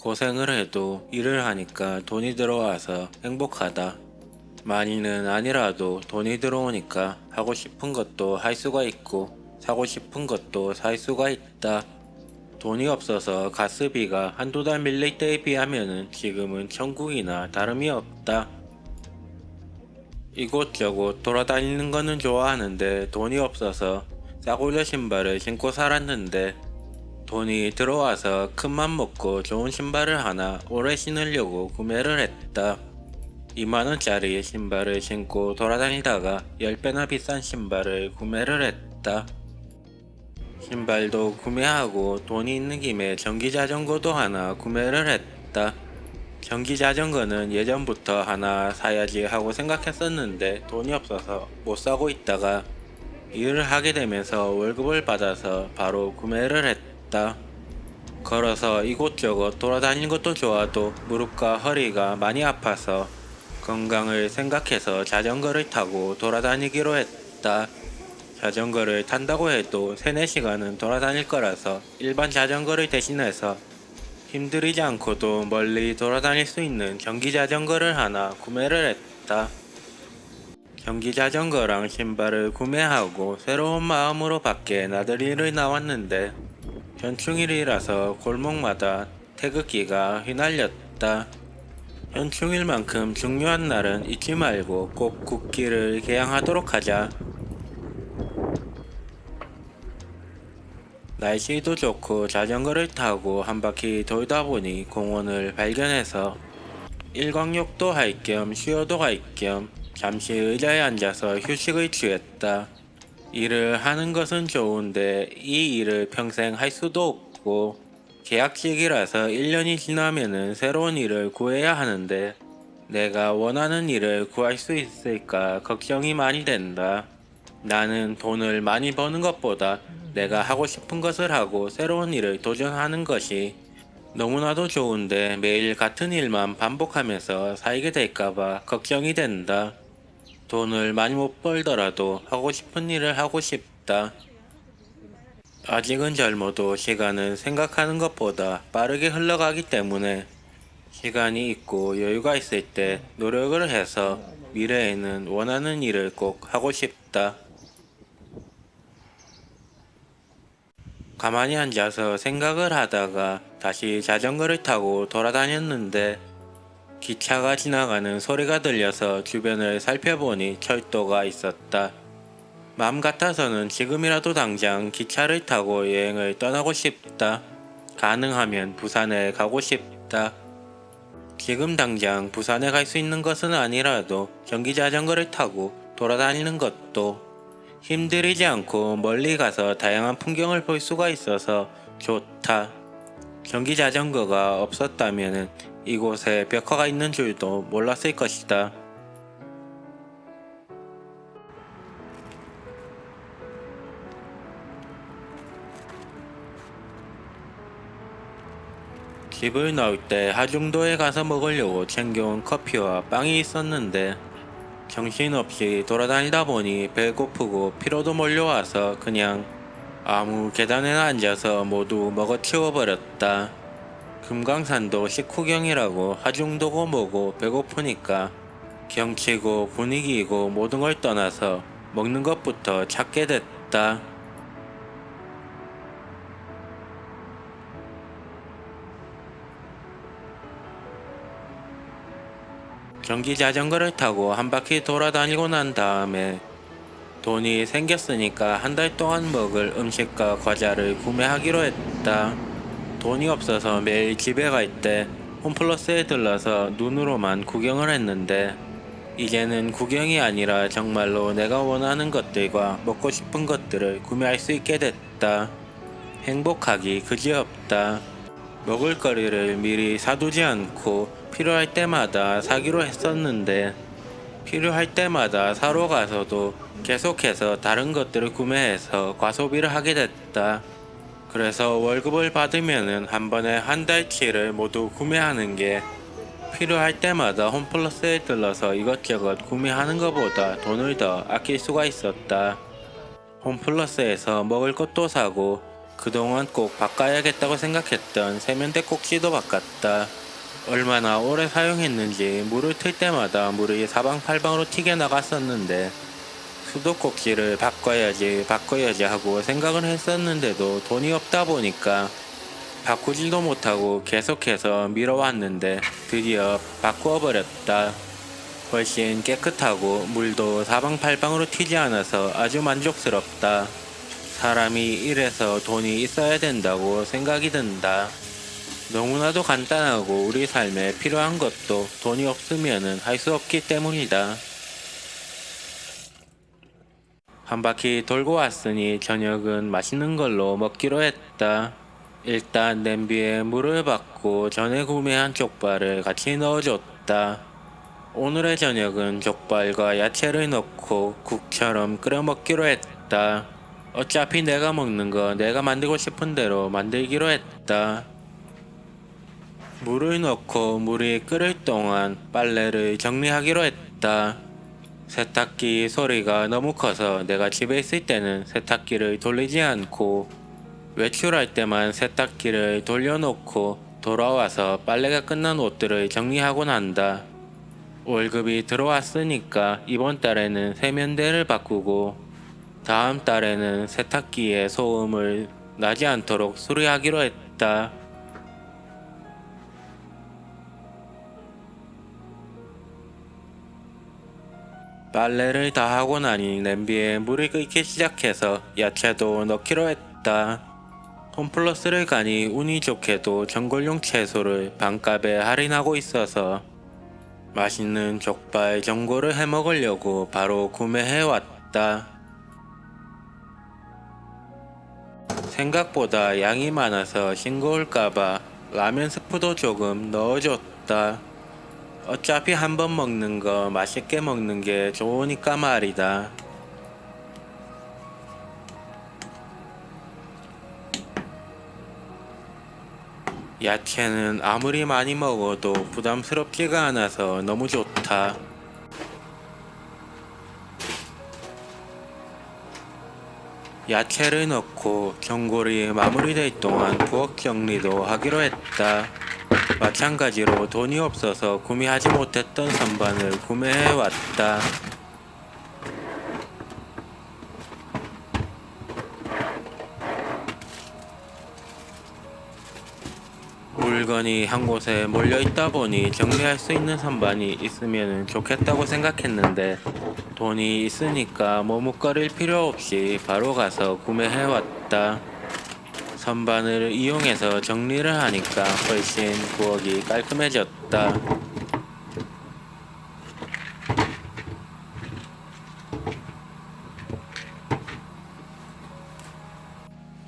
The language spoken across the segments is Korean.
고생을 해도 일을 하니까 돈이 들어와서 행복하다. 많이는 아니라도 돈이 들어오니까 하고 싶은 것도 할 수가 있고 사고 싶은 것도 살 수가 있다. 돈이 없어서 가스비가 한두 달 밀릴 때에 비하면은 지금은 천국이나 다름이 없다. 이곳저곳 돌아다니는 거는 좋아하는데 돈이 없어서 싸구려 신발을 신고 살았는데 돈이 들어와서 큰맘 먹고 좋은 신발을 하나 오래 신으려고 구매를 했다. 2만원짜리 신발을 신고 돌아다니다가 10배나 비싼 신발을 구매를 했다. 신발도 구매하고 돈이 있는 김에 전기자전거도 하나 구매를 했다. 전기자전거는 예전부터 하나 사야지 하고 생각했었는데 돈이 없어서 못 사고 있다가 일을 하게 되면서 월급을 받아서 바로 구매를 했다. 걸어서 이곳저곳 돌아다니는 것도 좋아도 무릎과 허리가 많이 아파서 건강을 생각해서 자전거를 타고 돌아다니기로 했다. 자전거를 탄다고 해도 3, 4시간은 돌아다닐 거라서 일반 자전거를 대신해서 힘들이지 않고도 멀리 돌아다닐 수 있는 전기 자전거를 하나 구매를 했다. 전기 자전거랑 신발을 구매하고 새로운 마음으로 밖에 나들이를 나왔는데 현충일이라서 골목마다 태극기가 휘날렸다. 현충일만큼 중요한 날은 잊지 말고 꼭 국기를 개양하도록 하자. 날씨도 좋고 자전거를 타고 한 바퀴 돌다 보니 공원을 발견해서 일광욕도 할 겸 쉬어도 갈겸 잠시 의자에 앉아서 휴식을 취했다. 일을 하는 것은 좋은데 이 일을 평생 할 수도 없고 계약직이라서 1년이 지나면은 새로운 일을 구해야 하는데 내가 원하는 일을 구할 수 있을까 걱정이 많이 된다. 나는 돈을 많이 버는 것보다 내가 하고 싶은 것을 하고 새로운 일을 도전하는 것이 너무나도 좋은데 매일 같은 일만 반복하면서 살게 될까봐 걱정이 된다. 돈을 많이 못 벌더라도 하고 싶은 일을 하고 싶다. 아직은 젊어도 시간은 생각하는 것보다 빠르게 흘러가기 때문에 시간이 있고 여유가 있을 때 노력을 해서 미래에는 원하는 일을 꼭 하고 싶다. 가만히 앉아서 생각을 하다가 다시 자전거를 타고 돌아다녔는데 기차가 지나가는 소리가 들려서 주변을 살펴보니 철도가 있었다. 마음 같아서는 지금이라도 당장 기차를 타고 여행을 떠나고 싶다. 가능하면 부산에 가고 싶다. 지금 당장 부산에 갈 수 있는 것은 아니라도 전기 자전거를 타고 돌아다니는 것도 힘들이지 않고 멀리 가서 다양한 풍경을 볼 수가 있어서 좋다. 전기 자전거가 없었다면 이곳에 벽화가 있는 줄도 몰랐을 것이다. 집을 나올 때 하중도에 가서 먹으려고 챙겨온 커피와 빵이 있었는데 정신없이 돌아다니다 보니 배고프고 피로도 몰려와서 그냥 아무 계단에 앉아서 모두 먹어치워 버렸다. 금강산도 식후경이라고 하중도고 뭐고 배고프니까 경치고 분위기이고 모든 걸 떠나서 먹는 것부터 찾게 됐다. 전기 자전거를 타고 한 바퀴 돌아다니고 난 다음에 돈이 생겼으니까 한 달 동안 먹을 음식과 과자를 구매하기로 했다. 돈이 없어서 매일 집에 갈 때 홈플러스에 들러서 눈으로만 구경을 했는데 이제는 구경이 아니라 정말로 내가 원하는 것들과 먹고 싶은 것들을 구매할 수 있게 됐다. 행복하기 그지없다. 먹을 거리를 미리 사두지 않고 필요할 때마다 사기로 했었는데 필요할 때마다 사러 가서도 계속해서 다른 것들을 구매해서 과소비를 하게 됐다. 그래서 월급을 받으면은 한 번에 한 달치를 모두 구매하는 게 필요할 때마다 홈플러스에 들러서 이것저것 구매하는 것보다 돈을 더 아낄 수가 있었다. 홈플러스에서 먹을 것도 사고 그동안 꼭 바꿔야겠다고 생각했던 세면대 꼭지도 바꿨다. 얼마나 오래 사용했는지 물을 틀 때마다 물이 사방팔방으로 튀겨 나갔었는데 수도꼭지를 바꿔야지 바꿔야지 하고 생각을 했었는데도 돈이 없다 보니까 바꾸지도 못하고 계속해서 미뤄왔는데 드디어 바꾸어 버렸다. 훨씬 깨끗하고 물도 사방팔방으로 튀지 않아서 아주 만족스럽다. 사람이 이래서 돈이 있어야 된다고 생각이 든다. 너무나도 간단하고 우리 삶에 필요한 것도 돈이 없으면 할 수 없기 때문이다. 한 바퀴 돌고 왔으니 저녁은 맛있는 걸로 먹기로 했다. 일단 냄비에 물을 받고 전에 구매한 족발을 같이 넣어줬다. 오늘의 저녁은 족발과 야채를 넣고 국처럼 끓여 먹기로 했다. 어차피 내가 먹는 거 내가 만들고 싶은 대로 만들기로 했다. 물을 넣고 물이 끓을 동안 빨래를 정리하기로 했다. 세탁기 소리가 너무 커서 내가 집에 있을 때는 세탁기를 돌리지 않고 외출할 때만 세탁기를 돌려놓고 돌아와서 빨래가 끝난 옷들을 정리하곤 한다. 월급이 들어왔으니까 이번 달에는 세면대를 바꾸고 다음 달에는 세탁기에 소음을 나지 않도록 수리하기로 했다. 빨래를 다 하고 나니 냄비에 물이 끓기 시작해서 야채도 넣기로 했다. 홈플러스를 가니 운이 좋게도 전골용 채소를 반값에 할인하고 있어서 맛있는 족발 전골을 해 먹으려고 바로 구매해 왔다. 생각보다 양이 많아서 싱거울까봐 라면 스프도 조금 넣어줬다. 어차피 한 번 먹는 거 맛있게 먹는 게 좋으니까 말이다. 야채는 아무리 많이 먹어도 부담스럽지가 않아서 너무 좋다. 야채를 넣고 전골이 마무리될 동안 부엌 정리도 하기로 했다. 마찬가지로 돈이 없어서 구매하지 못했던 선반을 구매해 왔다. 물건이 한 곳에 몰려 있다 보니 정리할 수 있는 선반이 있으면 좋겠다고 생각했는데 돈이 있으니까 머뭇거릴 필요 없이 바로 가서 구매해 왔다. 선반을 이용해서 정리를 하니까 훨씬 부엌이 깔끔해졌다.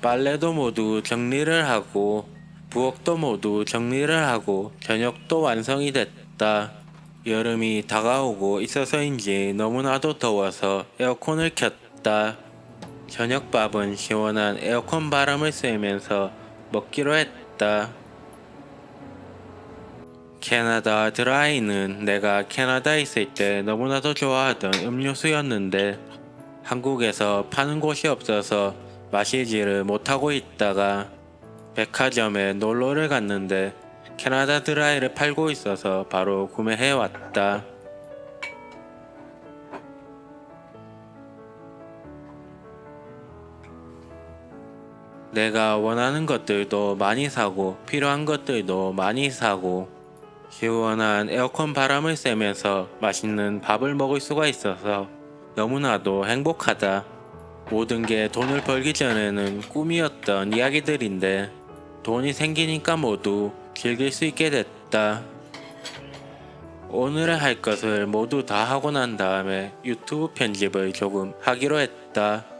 빨래도 모두 정리를 하고 부엌도 모두 정리를 하고 저녁도 완성이 됐다. 여름이 다가오고 있어서인지 너무나도 더워서 에어컨을 켰다. 저녁밥은 시원한 에어컨 바람을 쐬면서 먹기로 했다. 캐나다 드라이는 내가 캐나다에 있을 때 너무나도 좋아하던 음료수였는데 한국에서 파는 곳이 없어서 마시지를 못하고 있다가 백화점에 놀러를 갔는데 캐나다 드라이를 팔고 있어서 바로 구매해 왔다. 내가 원하는 것들도 많이 사고 필요한 것들도 많이 사고 시원한 에어컨 바람을 쐬면서 맛있는 밥을 먹을 수가 있어서 너무나도 행복하다. 모든 게 돈을 벌기 전에는 꿈이었던 이야기들인데 돈이 생기니까 모두 즐길 수 있게 됐다. 오늘의 할 것을 모두 다 하고 난 다음에 유튜브 편집을 조금 하기로 했다.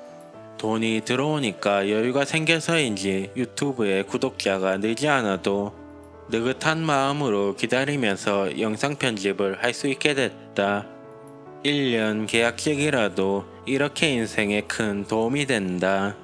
돈이 들어오니까 여유가 생겨서인지 유튜브에 구독자가 늘지 않아도 느긋한 마음으로 기다리면서 영상 편집을 할 수 있게 됐다. 1년 계약직이라도 이렇게 인생에 큰 도움이 된다.